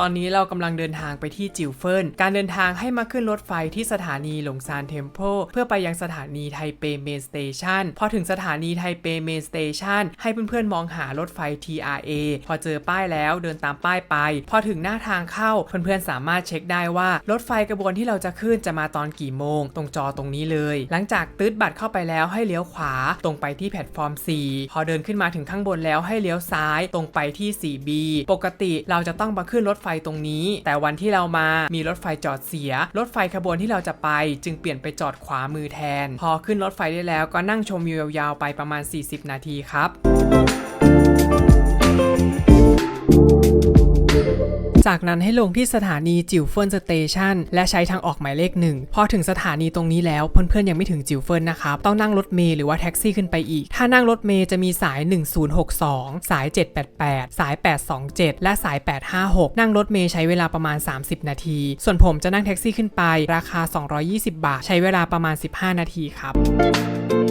ตอนนี้เรากำลังเดินทางไปที่จิวเฟิน การเดินทางให้มาขึ้นรถไฟที่สถานีหลงซานเทมเพลเพื่อไปยังสถานีไทเปเมนสเตชันพอถึงสถานีไทเปเมนสเตชันให้เพื่อนๆมองหารถไฟ TRA พอเจอป้ายแล้วเดินตามป้ายไป พอถึงหน้าทางเข้าเพื่อนๆสามารถเช็คได้ว่ารถไฟกระบวนที่เราจะขึ้นจะมาตอนกี่โมง ตรงจอตรงนี้เลย หลังจากตืดบัตรเข้าไปแล้วให้เลี้ยวขวา ตรงไปที่แพลตฟอร์ม 4 พอเดินขึ้นมาถึงข้างบนแล้วให้เลี้ยวซ้าย ตรงไปที่ 4B ปกติเราจะต้องมาขึ้นรถไฟตรงนี้ แต่วันที่เรามามีรถไฟจอดเสีย รถไฟขบวนที่เราจะไป จึงเปลี่ยนไปจอดขวามือแทน พอขึ้นรถไฟได้แล้วก็นั่งชมวิวยาวๆไปประมาณ 40 นาทีครับ จากนั้นให้ลงที่สถานีจิวเฟินสเตชันและใช้ทางออกหมายเลขหนึ่งพอถึงสถานีตรงนี้แล้วเพื่อนๆยังไม่ถึงจิวเฟินนะครับต้องนั่งรถเมล์หรือว่าแท็กซี่ขึ้นไปอีก ถ้านั่งรถเมล์จะมีสาย 1062 สาย 788 สาย 827 และสาย 856 นั่งรถเมล์ใช้เวลาประมาณ 30 นาที ส่วนผมจะนั่งแท็กซี่ขึ้นไปราคา 220 บาท ใช้เวลาประมาณ 15 นาทีครับ